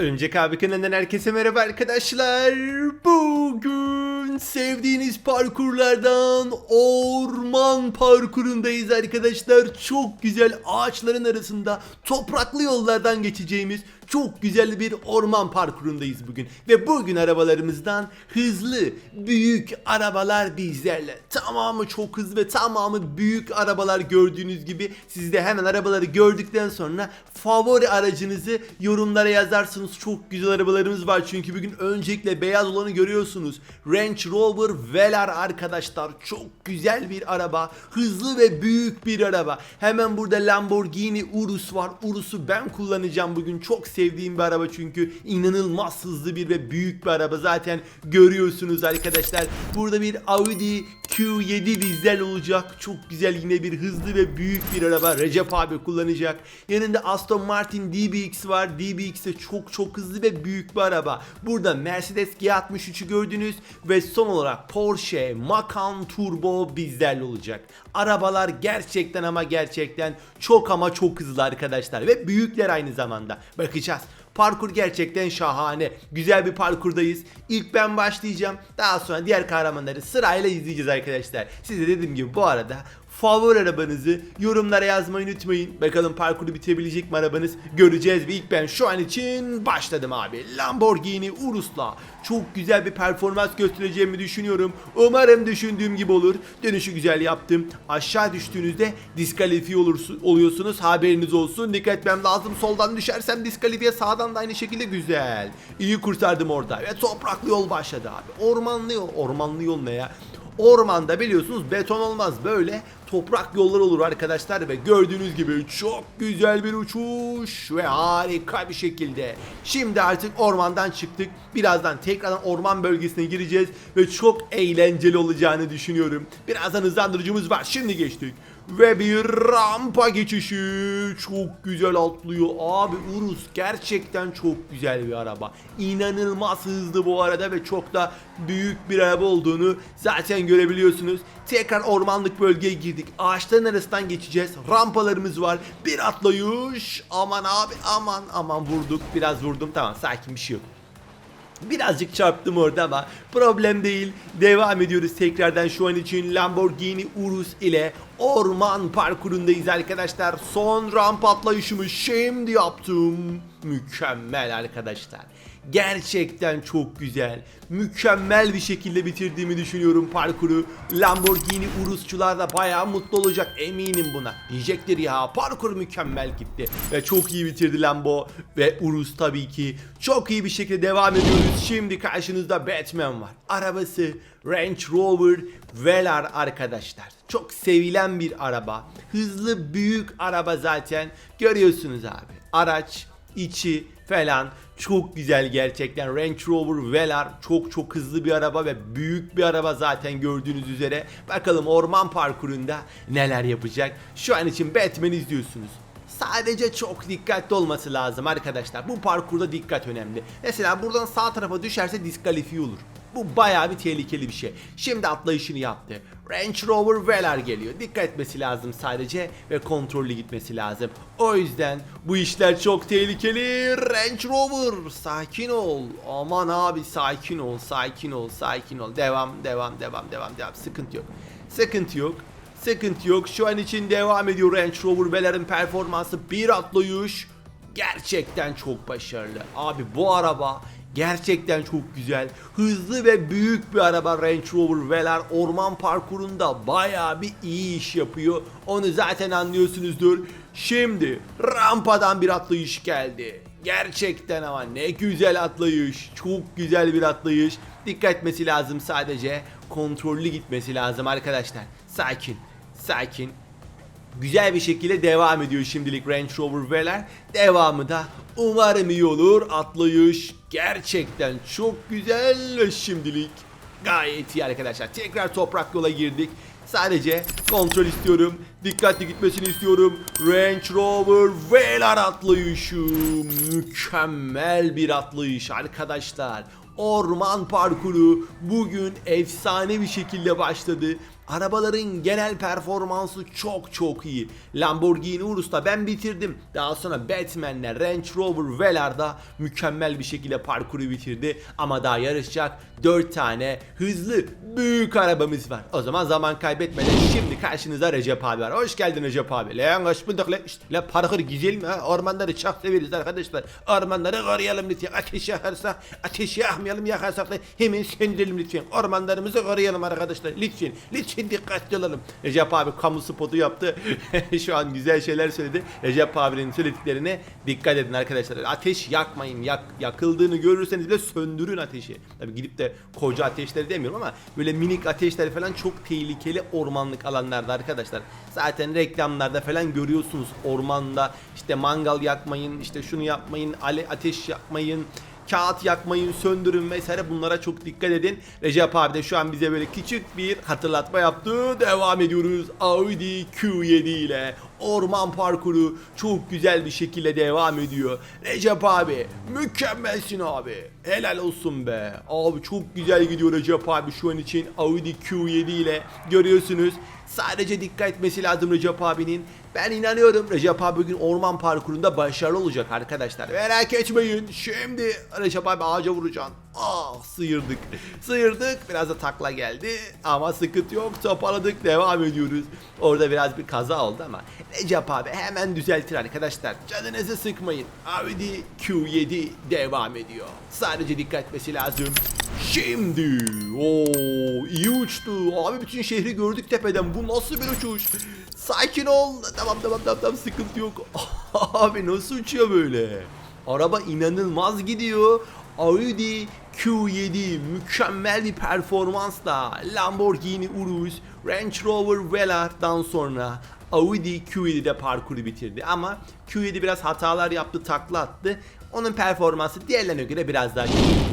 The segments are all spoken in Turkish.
Örümcek abi kanalından herkese merhaba arkadaşlar. Bugün sevdiğiniz parkurlardan orman parkurundayız arkadaşlar. Çok güzel ağaçların arasında topraklı yollardan geçeceğimiz çok güzel bir orman parkurundayız bugün. Ve bugün arabalarımızdan hızlı, büyük arabalar bizlerle. Tamamı çok hızlı ve tamamı büyük arabalar gördüğünüz gibi. Siz de hemen arabaları gördükten sonra favori aracınızı yorumlara yazarsınız. Çok güzel arabalarımız var çünkü bugün öncelikle beyaz olanı görüyorsunuz. Range Rover Velar arkadaşlar. Çok güzel bir araba. Hızlı ve büyük bir araba. Hemen burada Lamborghini Urus var. Urus'u ben kullanacağım bugün. Çok sevdiğim bir araba çünkü inanılmaz hızlı bir ve büyük bir araba. Zaten görüyorsunuz arkadaşlar. Burada bir Audi Q7 bizlerle olacak. Çok güzel yine bir hızlı ve büyük bir araba. Recep abi kullanacak. Yanında Aston Martin DBX var. DBX de çok çok hızlı ve büyük bir araba. Burada Mercedes G63'ü gördünüz ve son olarak Porsche Macan Turbo bizlerle olacak. Arabalar gerçekten ama gerçekten çok ama çok hızlı arkadaşlar ve büyükler aynı zamanda. Bakacağız. Parkur gerçekten şahane. Güzel bir parkurdayız. İlk ben başlayacağım. Daha sonra diğer kahramanları sırayla izleyeceğiz arkadaşlar. Size dediğim gibi bu arada favori arabanızı yorumlara yazmayı unutmayın. Bakalım parkuru bitirebilecek mi arabanız göreceğiz ve ilk ben şu an için başladım abi. Lamborghini Urus'la çok güzel bir performans göstereceğimi düşünüyorum. Umarım düşündüğüm gibi olur. Dönüşü güzel yaptım. Aşağı düştüğünüzde diskalifiye oluyorsunuz. Haberiniz olsun. Dikkat etmem lazım. Soldan düşersem diskalifiye sağdan da aynı şekilde güzel. İyi kurtardım orada ve topraklı yol başladı abi. Ormanlı yol. Ormanlı yol ne ya? Ormanda biliyorsunuz beton olmaz böyle toprak yollar olur arkadaşlar ve gördüğünüz gibi çok güzel bir uçuş ve harika bir şekilde. Şimdi artık ormandan çıktık. Birazdan tekrardan orman bölgesine gireceğiz ve çok eğlenceli olacağını düşünüyorum. Birazdan hızlandırıcımız var. Şimdi geçtik. Ve bir rampa geçişi çok güzel atlıyor. Abi Urus gerçekten çok güzel bir araba. İnanılmaz hızlı bu arada ve çok da büyük bir araba olduğunu zaten görebiliyorsunuz. Tekrar ormanlık bölgeye girdik. Ağaçların arasından geçeceğiz. Rampalarımız var. Bir atlayış. Aman abi aman aman vurduk. Biraz vurdum. Tamam sakin bir şey yok. Birazcık çarptım orada ama problem değil. Devam ediyoruz tekrardan şu an için Lamborghini Urus ile orman parkurundayız arkadaşlar. Son ramp atlayışımı şimdi yaptım. Mükemmel arkadaşlar. Gerçekten çok güzel. Mükemmel bir şekilde bitirdiğimi düşünüyorum parkuru. Lamborghini Urusçular da bayağı mutlu olacak eminim buna. Diyecektir ya parkur mükemmel gitti. Ve çok iyi bitirdi Lambo ve Urus tabii ki. Çok iyi bir şekilde devam ediyoruz. Şimdi karşınızda Batman var. Arabası Range Rover Velar arkadaşlar. Çok sevilen bir araba. Hızlı büyük araba zaten. Görüyorsunuz abi. Araç içi falan çok güzel gerçekten. Range Rover Velar çok çok hızlı bir araba ve büyük bir araba zaten gördüğünüz üzere. Bakalım orman parkurunda neler yapacak. Şu an için Batman izliyorsunuz. Sadece çok dikkatli olması lazım arkadaşlar. Bu parkurda dikkat önemli. Mesela buradan sağ tarafa düşerse diskalifiye olur. Bu bayağı bir tehlikeli bir şey. Şimdi atlayışını yaptı. Range Rover Velar geliyor. Dikkat etmesi lazım sadece ve kontrollü gitmesi lazım. O yüzden bu işler çok tehlikeli. Range Rover sakin ol. Aman abi sakin ol, sakin ol, sakin ol. Devam, devam, devam, devam, devam. Sıkıntı yok. Sıkıntı yok. Sıkıntı yok. Şu an için devam ediyor Range Rover Velar'ın performansı. Bir atlayış. Gerçekten çok başarılı. Abi bu araba gerçekten çok güzel. Hızlı ve büyük bir araba Range Rover Velar orman parkurunda bayağı bir iyi iş yapıyor. Onu zaten anlıyorsunuzdur. Şimdi rampadan bir atlayış geldi. Gerçekten ama ne güzel atlayış. Çok güzel bir atlayış. Dikkat etmesi lazım sadece. Kontrollü gitmesi lazım arkadaşlar. Sakin. Sakin. Güzel bir şekilde devam ediyor şimdilik Range Rover Velar. Devamı da umarım iyi olur. Atlayış gerçekten çok güzel şimdilik. Gayet iyi arkadaşlar. Tekrar toprak yola girdik. Sadece kontrol istiyorum. Dikkatli gitmesini istiyorum. Range Rover Velar atlayışı. Mükemmel bir atlayış arkadaşlar. orman parkuru bugün efsane bir şekilde başladı. Arabaların genel performansı çok çok iyi. Lamborghini Urus'ta ben bitirdim. Daha sonra Batman'le Range Rover Velar'da mükemmel bir şekilde parkuru bitirdi. Ama daha yarışacak 4 tane hızlı büyük arabamız var. O zaman zaman kaybetmeden şimdi karşınızda Recep abi var. Hoş geldin Recep abi. Lan hoş bulduk lan. İşte lan parkur güzel mi ha? Ormanları çok severiz arkadaşlar. Ormanları koruyalım lütfen. Ateş yakarsak ateş yakmayalım yakarsak da hemen söndürelim lütfen. Ormanlarımızı koruyalım arkadaşlar. Lütfen. Lütfen dikkatli olalım. Recep abi kamu spotu yaptı. Şu an güzel şeyler söyledi. Recep abinin söylediklerine dikkat edin arkadaşlar. Ateş yakmayın. Yak, yakıldığını görürseniz bile söndürün ateşi. Tabii gidip de koca ateşleri demiyorum ama böyle minik ateşler falan çok tehlikeli ormanlık alanlarda arkadaşlar. Zaten reklamlarda falan görüyorsunuz ormanda işte mangal yakmayın, işte şunu yapmayın, ateş yakmayın kağıt yakmayın, söndürün vesaire bunlara çok dikkat edin. Recep abi de şu an bize böyle küçük bir hatırlatma yaptı. Devam ediyoruz Audi Q7 ile. Orman parkuru çok güzel bir şekilde devam ediyor. Recep abi mükemmelsin abi. Helal olsun be. Abi çok güzel gidiyor Recep abi şu an için Audi Q7 ile görüyorsunuz. Sadece dikkat etmesi lazım Recep abinin. Ben inanıyorum Recep abi bugün orman parkurunda başarılı olacak arkadaşlar. Merak etmeyin. Şimdi Recep abi ağaca vuracaksın. Ah sıyırdık. Sıyırdık. Biraz da takla geldi. Ama sıkıntı yok. Toparladık. Devam ediyoruz. Orada biraz bir kaza oldu ama Recep abi hemen düzeltir arkadaşlar. Canınızı sıkmayın. Audi Q7 devam ediyor. Sadece dikkat etmesi lazım. Şimdi o iyi uçtu. Abi bütün şehri gördük tepeden. Bu nasıl bir uçuş? Sakin ol. Tamam tamam tamam, tamam sıkıntı yok. Abi nasıl uçuyor böyle? Araba inanılmaz gidiyor. Audi Q7 mükemmel bir performansla Lamborghini Urus, Range Rover Velar'dan sonra Audi Q7'de parkuru bitirdi ama Q7 biraz hatalar yaptı, takla attı. Onun performansı diğerlerine göre biraz daha iyi.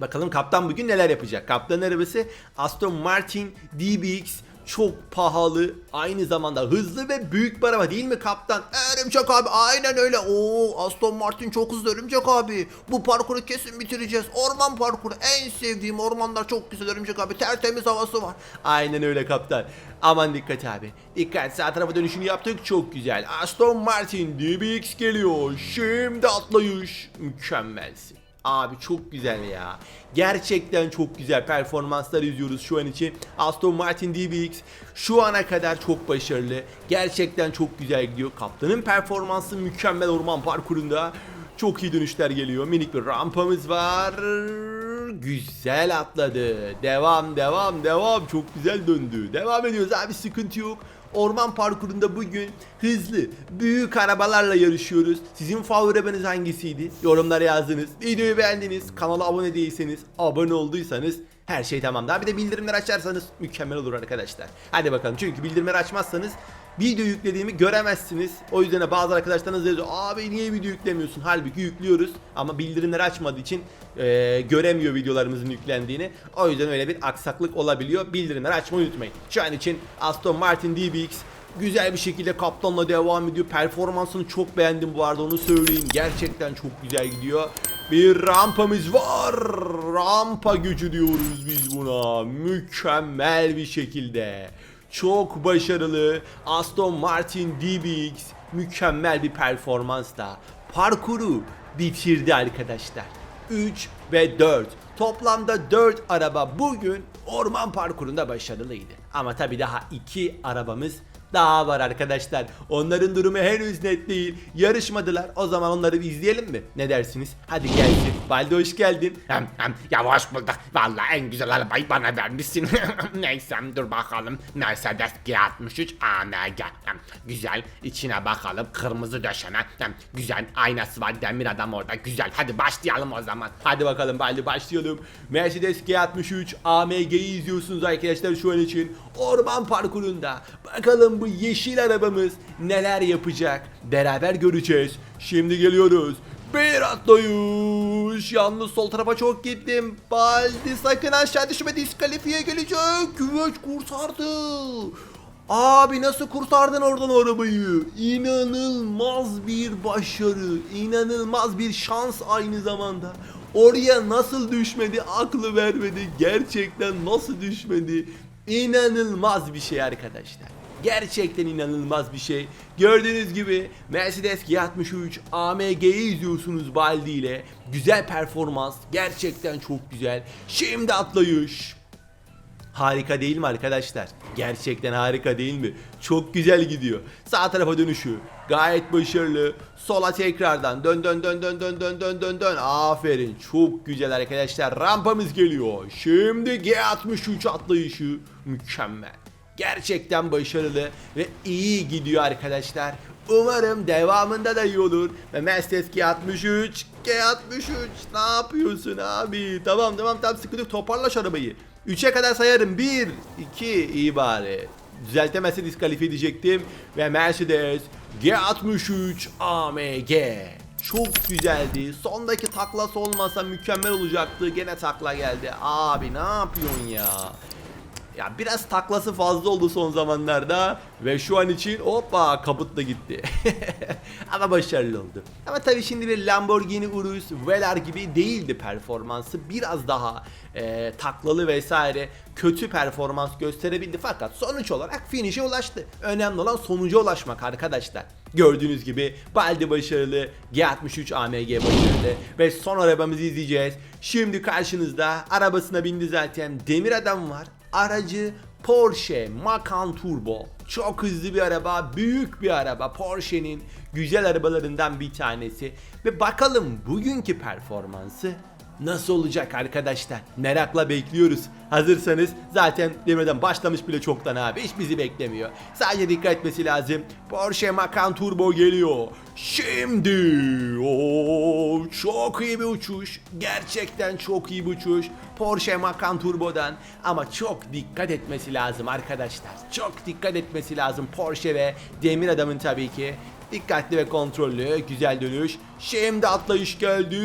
Bakalım kaptan bugün neler yapacak? Kaptan arabası Aston Martin DBX çok pahalı aynı zamanda hızlı ve büyük bir araba değil mi kaptan? Örümcek abi aynen öyle. Oo Aston Martin çok hızlı Örümcek abi. Bu parkuru kesin bitireceğiz. Orman parkuru en sevdiğim ormanlar çok güzel Örümcek abi. Tertemiz havası var. Aynen öyle kaptan. Aman dikkat abi. Dikkat sağ tarafa dönüşünü yaptık çok güzel. Aston Martin DBX geliyor. Şimdi atlayış. Mükemmelsin. Abi çok güzel ya. Gerçekten çok güzel performanslar izliyoruz şu an için. Aston Martin DBX şu ana kadar çok başarılı. Gerçekten çok güzel gidiyor. Kaptanın performansı mükemmel orman parkurunda. Çok iyi dönüşler geliyor. Minik bir rampamız var. Güzel atladı. Devam devam devam. Çok güzel döndü. Devam ediyoruz abi sıkıntı yok. Orman parkurunda bugün hızlı, büyük arabalarla yarışıyoruz. Sizin favori arabanız hangisiydi? Yorumlara yazdınız. Videoyu beğendiniz. Kanala abone değilseniz, abone olduysanız her şey tamam. Daha bir de bildirimler açarsanız mükemmel olur arkadaşlar. Hadi bakalım çünkü bildirimleri açmazsanız video yüklediğimi göremezsiniz. O yüzden de bazı arkadaşlarınız yazıyor. Abi niye video yüklemiyorsun? Halbuki yüklüyoruz ama bildirimleri açmadığı için e, göremiyor videolarımızın yüklendiğini. O yüzden öyle bir aksaklık olabiliyor. Bildirimleri açmayı unutmayın. Şu an için Aston Martin DBX güzel bir şekilde kaptanla devam ediyor. Performansını çok beğendim bu arada onu söyleyeyim. Gerçekten çok güzel gidiyor. Bir rampamız var. Rampa gücü diyoruz biz buna. Mükemmel bir şekilde. Çok başarılı Aston Martin DBX mükemmel bir performansla parkuru bitirdi arkadaşlar. 3 ve 4. Toplamda 4 araba bugün orman parkurunda başarılıydı. Ama tabi daha 2 arabamız daha var arkadaşlar. Onların durumu henüz net değil. Yarışmadılar. O zaman onları bir izleyelim mi? Ne dersiniz? Hadi gelsin. Balde hoş geldin. Hem hem ya hoş bulduk. Vallahi en güzel arabayı bana vermişsin. Neyse dur bakalım. Mercedes G63 AMG. Hem, güzel içine bakalım. Kırmızı döşeme. Hem, güzel aynası var. Demir adam orada. Güzel. Hadi başlayalım o zaman. Hadi bakalım Balde başlayalım. Mercedes G63 AMG'yi izliyorsunuz arkadaşlar şu an için. Orman parkurunda. Bakalım bu yeşil arabamız neler yapacak. Beraber göreceğiz. Şimdi geliyoruz. Bir atlayış. Yalnız sol tarafa çok gittim. Baldi sakın aşağı düşme diskalifiye gelecek. Güveç kurtardı. Abi nasıl kurtardın oradan arabayı? İnanılmaz bir başarı, inanılmaz bir şans aynı zamanda. Oraya nasıl düşmedi aklı vermedi. Gerçekten nasıl düşmedi. İnanılmaz bir şey arkadaşlar. Gerçekten inanılmaz bir şey. Gördüğünüz gibi Mercedes G63 AMG'yi izliyorsunuz Baldi ile. Güzel performans. Gerçekten çok güzel. Şimdi atlayış. Harika değil mi arkadaşlar? Gerçekten harika değil mi? Çok güzel gidiyor. Sağ tarafa dönüşü gayet başarılı. Sola tekrardan dön dön dön dön dön dön dön dön dön. Aferin. Çok güzel arkadaşlar. Rampamız geliyor. Şimdi G63 atlayışı mükemmel. Gerçekten başarılı ve iyi gidiyor arkadaşlar. Umarım devamında da iyi olur. Ve Mercedes G63 G63 ne yapıyorsun abi? Tamam tamam tamam sıkıntı yok. toparla şu arabayı. 3'e kadar sayarım. 1, 2 iyi bari. Düzeltemezse diskalifiye edecektim. Ve Mercedes G63 AMG. Çok güzeldi. Sondaki taklası olmasa mükemmel olacaktı. Gene takla geldi. Abi ne yapıyorsun ya? Ya biraz taklası fazla oldu son zamanlarda ve şu an için hoppa kaput da gitti. Ama başarılı oldu. Ama tabii şimdi bir Lamborghini Urus, Velar gibi değildi performansı. Biraz daha e, taklalı vesaire kötü performans gösterebildi fakat sonuç olarak finish'e ulaştı. Önemli olan sonuca ulaşmak arkadaşlar. Gördüğünüz gibi Baldi başarılı, G63 AMG başarılı ve son arabamızı izleyeceğiz. Şimdi karşınızda arabasına bindi zaten demir adam var. Aracı Porsche Macan Turbo. Çok hızlı bir araba, büyük bir araba. Porsche'nin güzel arabalarından bir tanesi. Ve bakalım bugünkü performansı nasıl olacak arkadaşlar? Merakla bekliyoruz. Hazırsanız zaten demeden başlamış bile çoktan abi. Hiç bizi beklemiyor. Sadece dikkat etmesi lazım. Porsche Macan Turbo geliyor. Şimdi o çok iyi bir uçuş. Gerçekten çok iyi bir uçuş. Porsche Macan Turbo'dan ama çok dikkat etmesi lazım arkadaşlar. Çok dikkat etmesi lazım Porsche ve Demir Adam'ın tabii ki. Dikkatli ve kontrollü, güzel dönüş. Şimdi atlayış geldi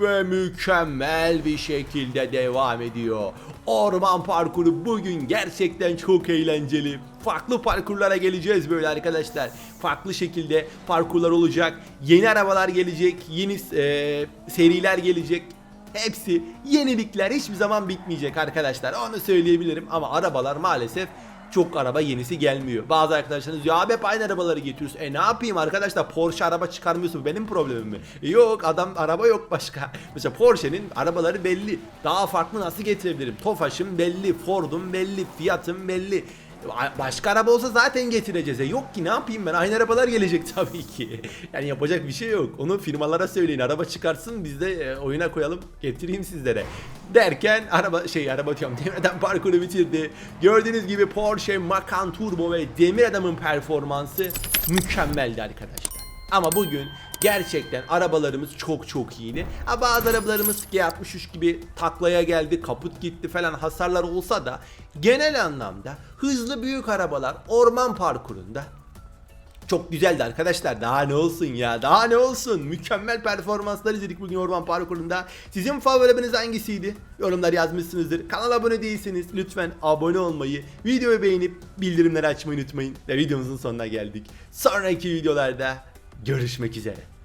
ve mükemmel bir şekilde devam ediyor. Orman parkuru bugün gerçekten çok eğlenceli. Farklı parkurlara geleceğiz böyle arkadaşlar. Farklı şekilde parkurlar olacak. Yeni arabalar gelecek, yeni e, seriler gelecek. Hepsi yenilikler hiçbir zaman bitmeyecek arkadaşlar. Onu söyleyebilirim ama arabalar maalesef çok araba yenisi gelmiyor. Bazı arkadaşlarınız ya abi hep aynı arabaları getiriyorsun. E ne yapayım arkadaşlar Porsche araba çıkarmıyorsun benim problemim mi? E, yok adam araba yok başka. Mesela Porsche'nin arabaları belli. Daha farklı nasıl getirebilirim? Tofaş'ım belli, Ford'um belli, Fiat'ım belli. Başka araba olsa zaten getireceğiz. E yok ki ne yapayım ben? Aynı arabalar gelecek tabii ki. Yani yapacak bir şey yok. Onu firmalara söyleyin. Araba çıkarsın biz de e, oyuna koyalım. Getireyim sizlere. Derken araba şey araba diyorum. Demir Adam parkuru bitirdi. Gördüğünüz gibi Porsche Macan Turbo ve Demir Adam'ın performansı mükemmeldi arkadaşlar. Ama bugün gerçekten arabalarımız çok çok iyiydi. Ha, bazı arabalarımız G63 gibi taklaya geldi, kaput gitti falan hasarlar olsa da genel anlamda hızlı büyük arabalar orman parkurunda çok güzeldi arkadaşlar. Daha ne olsun ya? Daha ne olsun? Mükemmel performanslar izledik bugün Orman Parkuru'nda. Sizin favori arabanız hangisiydi? Yorumlar yazmışsınızdır. Kanala abone değilseniz lütfen abone olmayı, videoyu beğenip bildirimleri açmayı unutmayın. Ve videomuzun sonuna geldik. Sonraki videolarda görüşmek üzere.